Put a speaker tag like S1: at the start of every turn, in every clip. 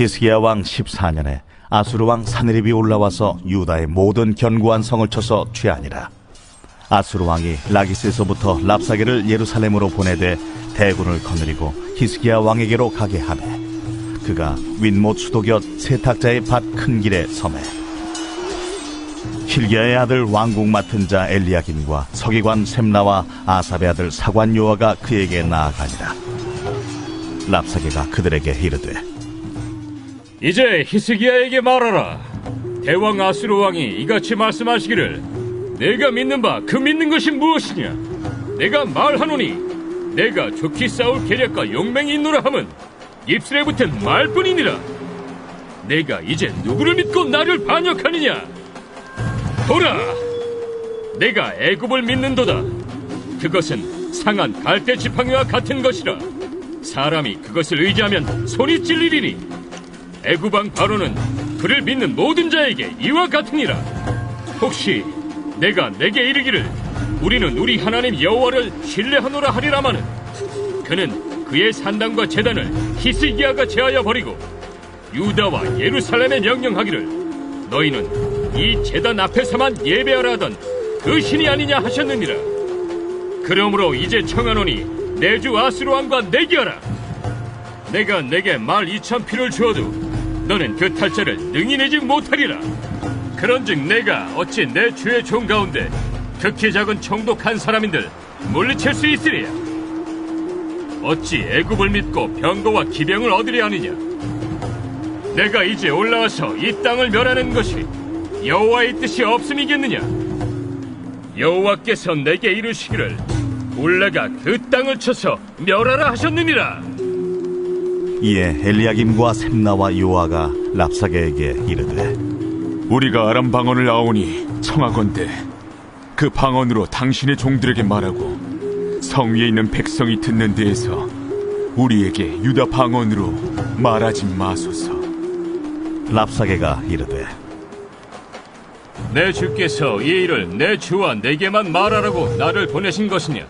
S1: 히스기야 왕 14년에 아수르 왕 사느립이 올라와서 유다의 모든 견고한 성을 쳐서 취하니라. 아수르 왕이 라기스에서부터 랍사게를 예루살렘으로 보내되 대군을 거느리고 히스기야 왕에게로 가게 하매 그가 윗못 수도 곁 세탁자의 밭 큰 길에 섬에 힐기야의 아들 왕국 맡은 자 엘리야김과 서기관 셈나와 아삽의 아들 사관 요아가 그에게 나아가니라. 랍사게가 그들에게 이르되
S2: 이제 히스기야에게 말하라. 대왕 아수르 왕이 이같이 말씀하시기를 내가 믿는 바 그 믿는 것이 무엇이냐? 내가 말하노니 내가 좋게 싸울 계략과 용맹이 있노라 함은 입술에 붙은 말뿐이니라. 내가 이제 누구를 믿고 나를 반역하느냐? 보라, 내가 애굽을 믿는도다. 그것은 상한 갈대 지팡이와 같은 것이라. 사람이 그것을 의지하면 손이 찔리리니 애구방 바로는 그를 믿는 모든 자에게 이와 같으니라. 혹시 내가 내게 이르기를 우리는 우리 하나님 여호와를 신뢰하노라 하리라마는 그는 그의 산당과 재단을 히스기야가 제하여 버리고 유다와 예루살렘에 명령하기를 너희는 이 재단 앞에서만 예배하라 하던 그 신이 아니냐 하셨느니라. 그러므로 이제 청하노니 내주 아스루 왕과 내기하라. 내가 내게 말 이천 피를 주어도 너는 그 탈자를 능히 내지 못하리라. 그런즉 내가 어찌 내 주의 종 가운데 극히 작은 총독한 사람인들 물리칠 수 있으리야. 어찌 애굽을 믿고 병거와 기병을 얻으려 하느냐? 내가 이제 올라와서 이 땅을 멸하는 것이 여호와의 뜻이 없음이겠느냐? 여호와께서 내게 이르시기를 올라가 그 땅을 쳐서 멸하라 하셨느니라.
S1: 이에 엘리야김과 셈나와 요아가 랍사게에게 이르되
S3: 우리가 아람 방언을 아오니 청하건대 그 방언으로 당신의 종들에게 말하고 성 위에 있는 백성이 듣는 데에서 우리에게 유다 방언으로 말하지 마소서.
S1: 랍사게가 이르되
S2: 내 주께서 이 일을 내 주와 내게만 말하라고 나를 보내신 것이냐?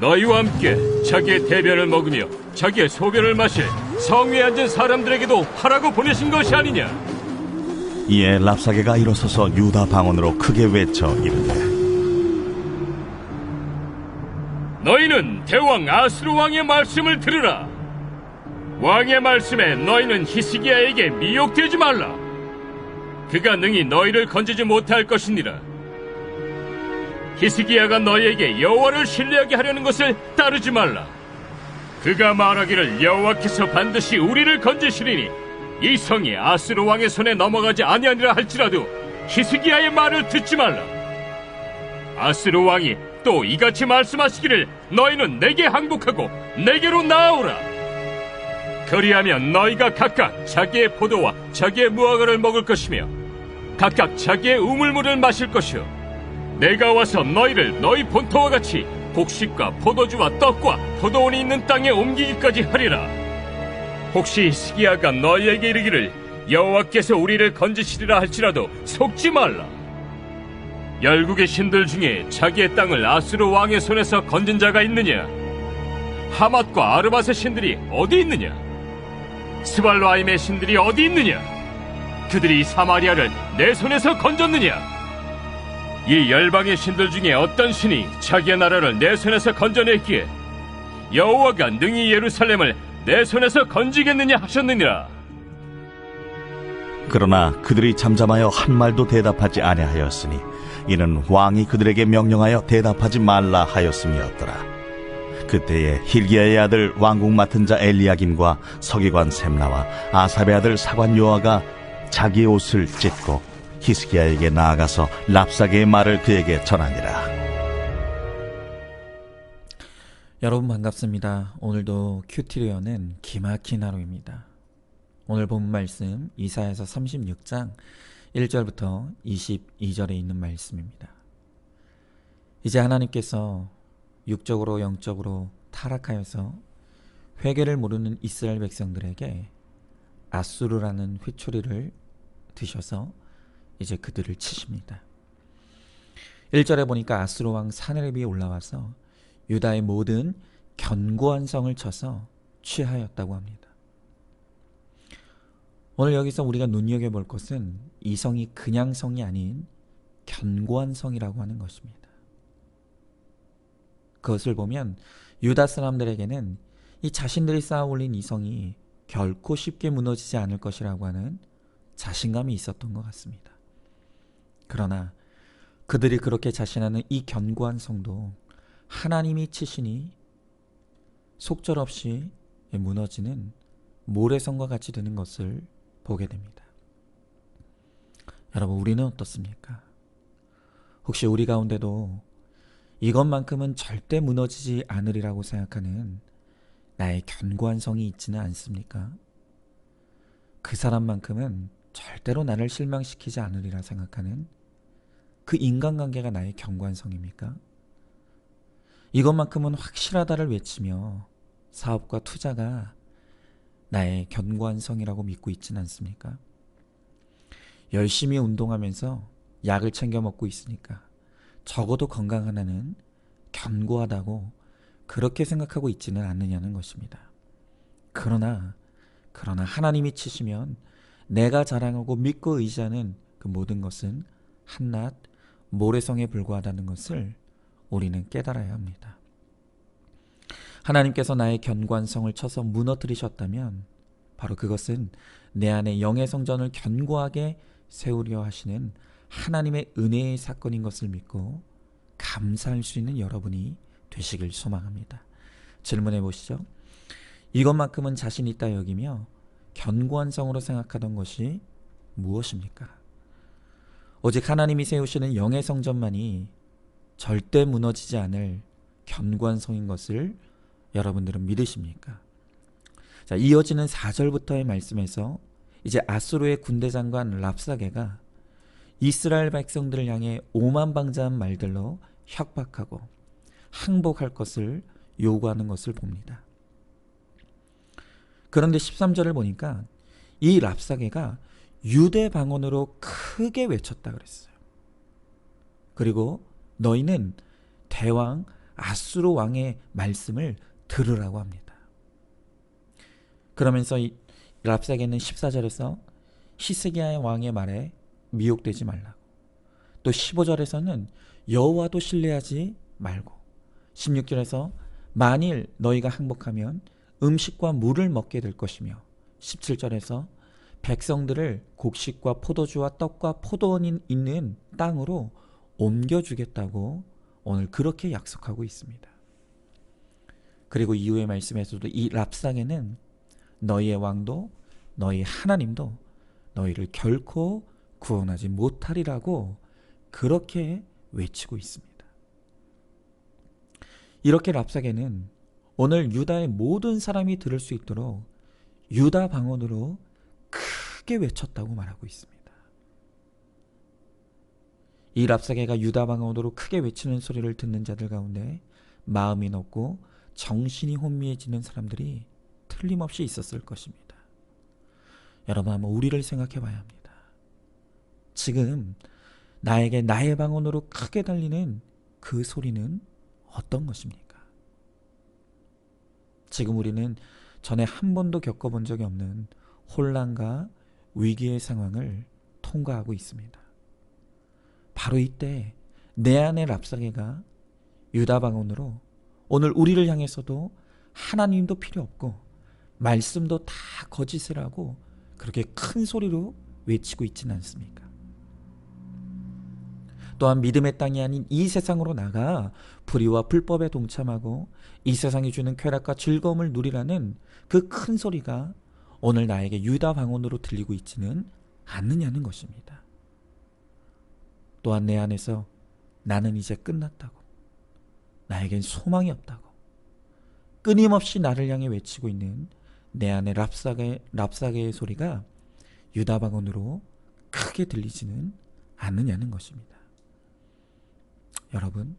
S2: 너희와 함께 자기의 대변을 먹으며 자기의 소변을 마실 성위에 앉은 사람들에게도 하라고 보내신 것이 아니냐?
S1: 이에 랍사게가 일어서서 유다 방언으로 크게 외쳐 이르되
S2: 너희는 대왕 아스루 왕의 말씀을 들으라. 왕의 말씀에 너희는 히스기야에게 미혹되지 말라. 그가 능히 너희를 건지지 못할 것이니라. 히스기야가 너희에게 여호와를 신뢰하게 하려는 것을 따르지 말라. 그가 말하기를 여호와께서 반드시 우리를 건지시리니 이 성이 아스루 왕의 손에 넘어가지 아니하니라 할지라도 히스기야의 말을 듣지 말라. 아스루 왕이 또 이같이 말씀하시기를 너희는 내게 항복하고 내게로 나아오라. 그리하면 너희가 각각 자기의 포도와 자기의 무화과를 먹을 것이며 각각 자기의 우물물을 마실 것이요. 내가 와서 너희를 너희 본토와 같이 곡식과 포도주와 떡과 포도원이 있는 땅에 옮기기까지 하리라. 혹시 스기야가 너희에게 이르기를 여호와께서 우리를 건지시리라 할지라도 속지 말라. 열국의 신들 중에 자기의 땅을 아수르 왕의 손에서 건진 자가 있느냐? 하맛과 아르밧의 신들이 어디 있느냐? 스발로아임의 신들이 어디 있느냐? 그들이 사마리아를 내 손에서 건졌느냐? 이 열방의 신들 중에 어떤 신이 자기의 나라를 내 손에서 건져냈기에 여호와가 능히 예루살렘을 내 손에서 건지겠느냐 하셨느니라.
S1: 그러나 그들이 잠잠하여 한 말도 대답하지 아니하였으니 이는 왕이 그들에게 명령하여 대답하지 말라 하였음이었더라. 그때에 힐기야의 아들 왕국 맡은 자 엘리야김과 서기관 셈나와 아삽의 아들 사관 요아가 자기 옷을 찢고 히스기야에게 나아가서 랍사게의 말을 그에게 전하니라.
S4: 여러분 반갑습니다. 오늘도 큐티리어는 기막힌 하루입니다. 오늘 본 말씀 이사에서 36장 1절부터 22절에 있는 말씀입니다. 이제 하나님께서 육적으로 영적으로 타락하여서 회개를 모르는 이스라엘 백성들에게 아수르라는 회초리를 드셔서 이제 그들을 치십니다. 1절에 보니까 아수르 왕 사네립이 올라와서 유다의 모든 견고한 성을 쳐서 취하였다고 합니다. 오늘 여기서 우리가 눈여겨볼 것은 이 성이 그냥 성이 아닌 견고한 성이라고 하는 것입니다. 그것을 보면 유다 사람들에게는 이 자신들이 쌓아 올린 이 성이 결코 쉽게 무너지지 않을 것이라고 하는 자신감이 있었던 것 같습니다. 그러나 그들이 그렇게 자신하는 이 견고한 성도 하나님이 치시니 속절없이 무너지는 모래성과 같이 되는 것을 보게 됩니다. 여러분, 우리는 어떻습니까? 혹시 우리 가운데도 이것만큼은 절대 무너지지 않으리라고 생각하는 나의 견고한 성이 있지는 않습니까? 그 사람만큼은 절대로 나를 실망시키지 않으리라 생각하는 그 인간관계가 나의 견고한 성입니까? 이것만큼은 확실하다를 외치며 사업과 투자가 나의 견고한 성이라고 믿고 있지는 않습니까? 열심히 운동하면서 약을 챙겨 먹고 있으니까 적어도 건강 하나는 견고하다고 그렇게 생각하고 있지는 않느냐는 것입니다. 그러나 그러나 하나님이 치시면 내가 자랑하고 믿고 의지하는 그 모든 것은 한낱 모래성에 불과하다는 것을 우리는 깨달아야 합니다. 하나님께서 나의 견고한성을 쳐서 무너뜨리셨다면 바로 그것은 내 안에 영의 성전을 견고하게 세우려 하시는 하나님의 은혜의 사건인 것을 믿고 감사할 수 있는 여러분이 되시길 소망합니다. 질문해 보시죠. 이것만큼은 자신 있다 여기며 견고한 성으로 생각하던 것이 무엇입니까? 오직 하나님이 세우시는 영의 성전만이 절대 무너지지 않을 견고한 성인 것을 여러분들은 믿으십니까? 자, 이어지는 4절부터의 말씀에서 이제 아수르의 군대 장관 랍사게가 이스라엘 백성들을 향해 오만방자한 말들로 협박하고 항복할 것을 요구하는 것을 봅니다. 그런데 13절을 보니까 이 랍사게가 유대 방언으로 크게 외쳤다 그랬어요. 그리고 너희는 대왕 아수르 왕의 말씀을 들으라고 합니다. 그러면서 이 랍사게는 14절에서 히스기야의 왕의 말에 미혹되지 말라고. 또 15절에서는 여호와도 신뢰하지 말고 16절에서 만일 너희가 항복하면 음식과 물을 먹게 될 것이며 17절에서 백성들을 곡식과 포도주와 떡과 포도원이 있는 땅으로 옮겨주겠다고 오늘 그렇게 약속하고 있습니다. 그리고 이후의 말씀에서도 이 랍상에는 너희의 왕도 너희 하나님도 너희를 결코 구원하지 못하리라고 그렇게 외치고 있습니다. 이렇게 랍사게는 오늘 유다의 모든 사람이 들을 수 있도록 유다 방언으로 크게 외쳤다고 말하고 있습니다. 이 랍사게가 유다 방언으로 크게 외치는 소리를 듣는 자들 가운데 마음이 높고 정신이 혼미해지는 사람들이 틀림없이 있었을 것입니다. 여러분 한번 우리를 생각해 봐야 합니다. 지금 나에게 나의 방언으로 크게 달리는 그 소리는 어떤 것입니까? 지금 우리는 전에 한 번도 겪어본 적이 없는 혼란과 위기의 상황을 통과하고 있습니다. 바로 이때 내 안의 랍사게가 유다 방언으로 오늘 우리를 향해서도 하나님도 필요 없고 말씀도 다 거짓이라고 그렇게 큰 소리로 외치고 있지는 않습니까? 또한 믿음의 땅이 아닌 이 세상으로 나가 불의와 불법에 동참하고 이 세상이 주는 쾌락과 즐거움을 누리라는 그 큰 소리가 오늘 나에게 유다 방언으로 들리고 있지는 않느냐는 것입니다. 또한 내 안에서 나는 이제 끝났다고. 나에겐 소망이 없다고. 끊임없이 나를 향해 외치고 있는 내 안의 랍사게, 랍사게의 소리가 유다 방언으로 크게 들리지는 않느냐는 것입니다. 여러분,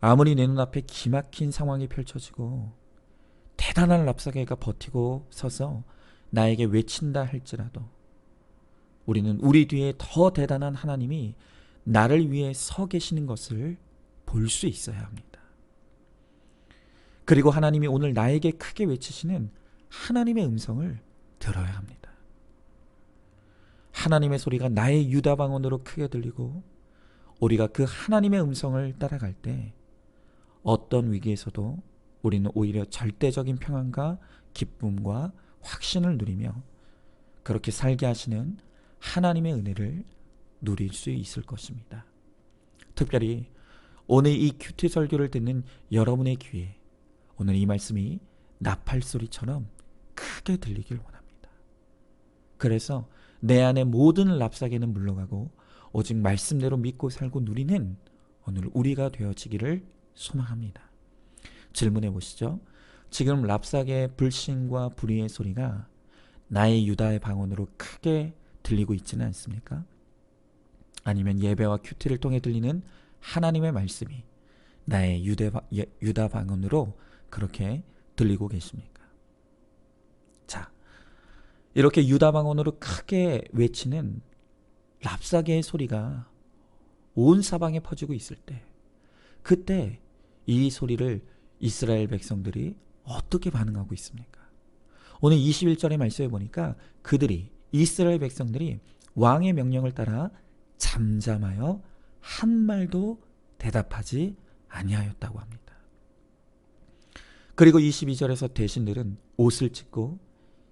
S4: 아무리 내 눈앞에 기막힌 상황이 펼쳐지고 대단한 랍사게가 버티고 서서 나에게 외친다 할지라도 우리는 우리 뒤에 더 대단한 하나님이 나를 위해 서 계시는 것을 볼 수 있어야 합니다. 그리고 하나님이 오늘 나에게 크게 외치시는 하나님의 음성을 들어야 합니다. 하나님의 소리가 나의 유다 방언으로 크게 들리고 우리가 그 하나님의 음성을 따라갈 때 어떤 위기에서도 우리는 오히려 절대적인 평안과 기쁨과 확신을 누리며 그렇게 살게 하시는 하나님의 은혜를 누릴 수 있을 것입니다. 특별히 오늘 이 큐티 설교를 듣는 여러분의 귀에 오늘 이 말씀이 나팔 소리처럼 크게 들리길 원합니다. 그래서 내 안의 모든 랍사계는 물러가고 오직 말씀대로 믿고 살고 누리는 오늘 우리가 되어지기를 소망합니다. 질문해 보시죠. 지금 랍사계의 불신과 불의의 소리가 나의 유다의 방언으로 크게 들리고 있지는 않습니까? 아니면 예배와 큐티를 통해 들리는 하나님의 말씀이 나의 유대, 바- 예- 유다 방언으로 그렇게 들리고 계십니까? 자, 이렇게 유다 방언으로 크게 외치는 랍사계의 소리가 온 사방에 퍼지고 있을 때, 그때 이 소리를 이스라엘 백성들이 어떻게 반응하고 있습니까? 오늘 21절의 말씀에 보니까 그들이 이스라엘 백성들이 왕의 명령을 따라 잠잠하여 한 말도 대답하지 아니하였다고 합니다. 그리고 22절에서 대신들은 옷을 찢고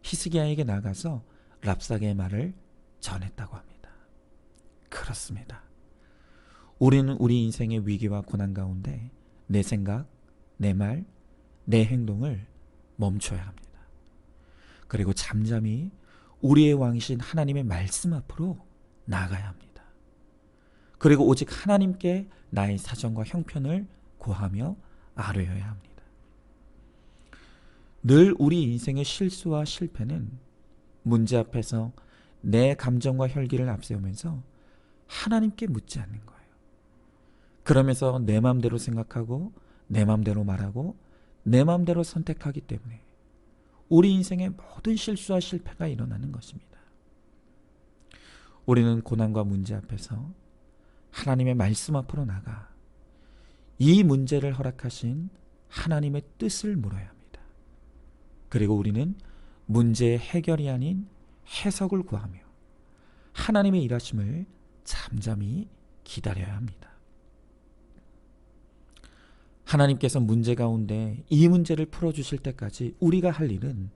S4: 히스기야에게 나가서 랍사게의 말을 전했다고 합니다. 그렇습니다. 우리는 우리 인생의 위기와 고난 가운데 내 생각, 내 말, 내 행동을 멈춰야 합니다. 그리고 잠잠히 우리의 왕이신 하나님의 말씀 앞으로 나가야 합니다. 그리고 오직 하나님께 나의 사정과 형편을 고하며 아뢰어야 합니다. 늘 우리 인생의 실수와 실패는 문제 앞에서 내 감정과 혈기를 앞세우면서 하나님께 묻지 않는 거예요. 그러면서 내 마음대로 생각하고 내 마음대로 말하고 내 마음대로 선택하기 때문에 우리 인생의 모든 실수와 실패가 일어나는 것입니다. 우리는 고난과 문제 앞에서 하나님의 말씀 앞으로 나가 이 문제를 허락하신 하나님의 뜻을 물어야 합니다. 그리고 우리는 문제의 해결이 아닌 해석을 구하며 하나님의 일하심을 잠잠히 기다려야 합니다. 하나님께서 문제 가운데 이 문제를 풀어주실 때까지 우리가 할 일은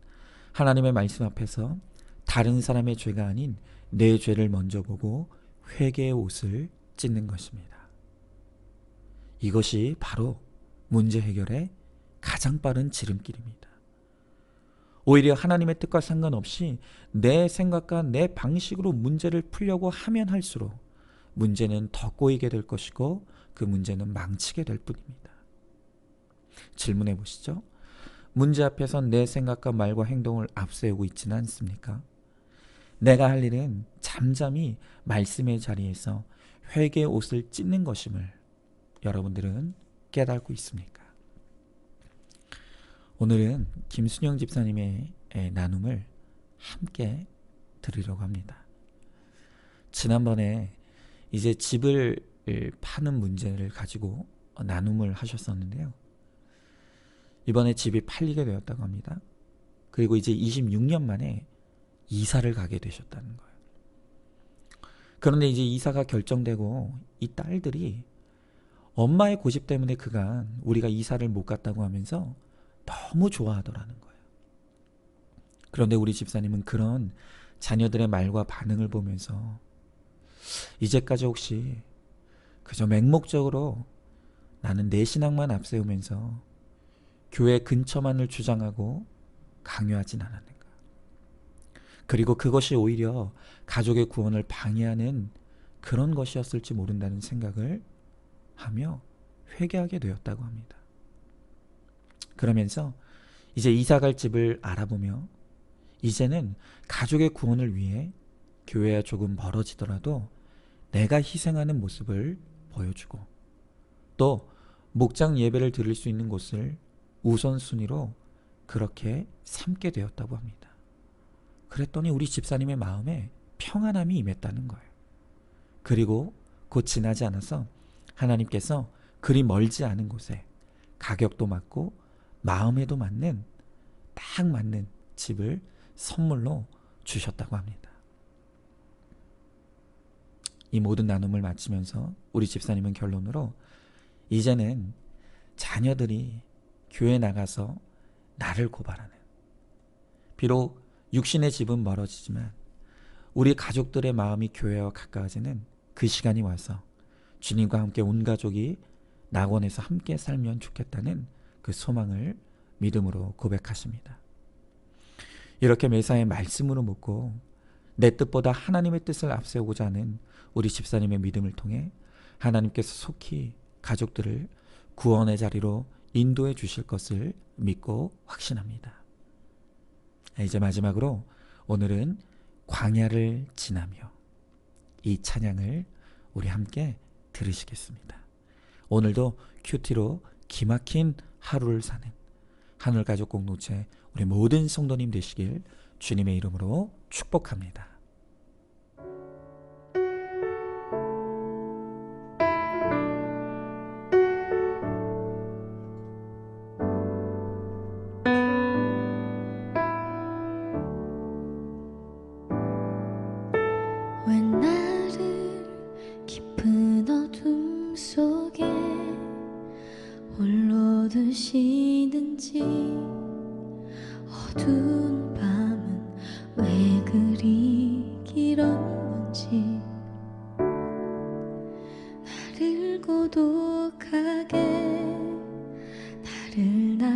S4: 하나님의 말씀 앞에서 다른 사람의 죄가 아닌 내 죄를 먼저 보고 회개의 옷을 찢는 것입니다. 이것이 바로 문제 해결의 가장 빠른 지름길입니다. 오히려 하나님의 뜻과 상관없이 내 생각과 내 방식으로 문제를 풀려고 하면 할수록 문제는 더 꼬이게 될 것이고 그 문제는 망치게 될 뿐입니다. 질문해 보시죠. 문제 앞에서 내 생각과 말과 행동을 앞세우고 있지는 않습니까? 내가 할 일은 잠잠히 말씀의 자리에서 회개의 옷을 찢는 것임을 여러분들은 깨닫고 있습니까? 오늘은 김순영 집사님의 에, 나눔을 함께 들으려고 합니다. 지난번에 이제 집을 에, 파는 문제를 가지고 나눔을 하셨었는데요. 이번에 집이 팔리게 되었다고 합니다. 그리고 이제 26년 만에 이사를 가게 되셨다는 거예요. 그런데 이제 이사가 결정되고 이 딸들이 엄마의 고집 때문에 그간 우리가 이사를 못 갔다고 하면서 너무 좋아하더라는 거예요. 그런데 우리 집사님은 그런 자녀들의 말과 반응을 보면서 이제까지 혹시 그저 맹목적으로 나는 내 신앙만 앞세우면서 교회 근처만을 주장하고 강요하진 않았는가. 그리고 그것이 오히려 가족의 구원을 방해하는 그런 것이었을지 모른다는 생각을 하며 회개하게 되었다고 합니다. 그러면서 이제 이사갈 집을 알아보며 이제는 가족의 구원을 위해 교회와 조금 멀어지더라도 내가 희생하는 모습을 보여주고 또 목장 예배를 드릴 수 있는 곳을 우선순위로 그렇게 삼게 되었다고 합니다. 그랬더니 우리 집사님의 마음에 평안함이 임했다는 거예요. 그리고 곧 지나지 않아서 하나님께서 그리 멀지 않은 곳에 가격도 맞고 마음에도 맞는 딱 맞는 집을 선물로 주셨다고 합니다. 이 모든 나눔을 마치면서 우리 집사님은 결론으로 이제는 자녀들이 교회 나가서 나를 고발하는 비록 육신의 집은 멀어지지만 우리 가족들의 마음이 교회와 가까워지는 그 시간이 와서 주님과 함께 온 가족이 낙원에서 함께 살면 좋겠다는 그 소망을 믿음으로 고백하십니다. 이렇게 매사에 말씀으로 묻고 내 뜻보다 하나님의 뜻을 앞세우고자 하는 우리 집사님의 믿음을 통해 하나님께서 속히 가족들을 구원의 자리로 인도해 주실 것을 믿고 확신합니다. 이제 마지막으로 오늘은 광야를 지나며 이 찬양을 우리 함께 들으시겠습니다. 오늘도 큐티로 기막힌 하루를 사는 하늘가족 공동체 우리 모든 성도님 되시길 주님의 이름으로 축복합니다.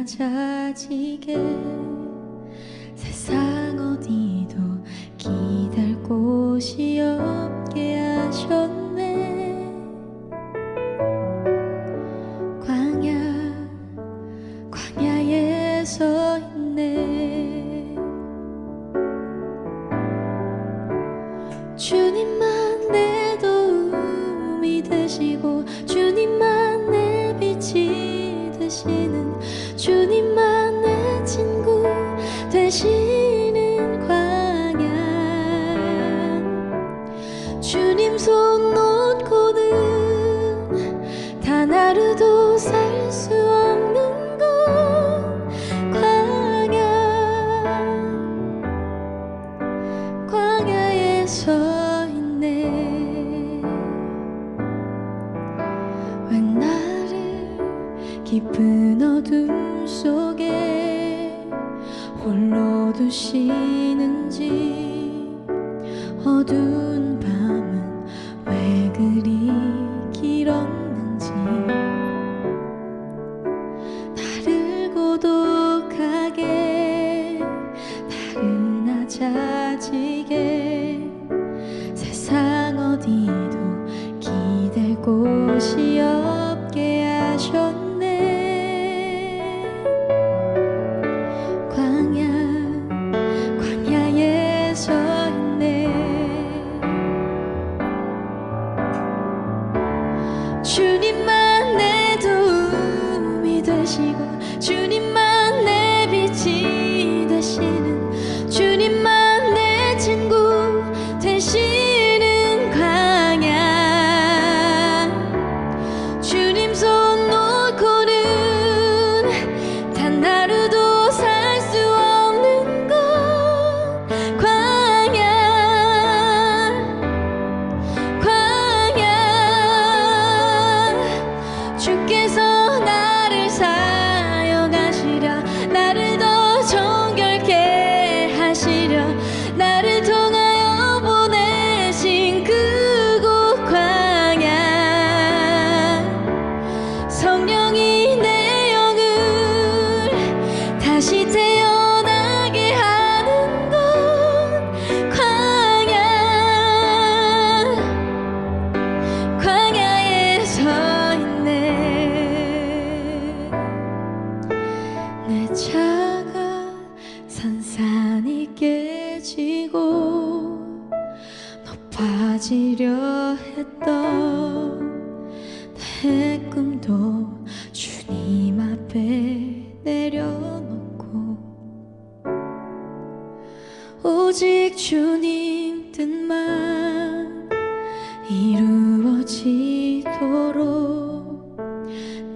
S5: 낮아지게 주님 손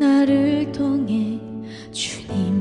S5: 나를 통해 주님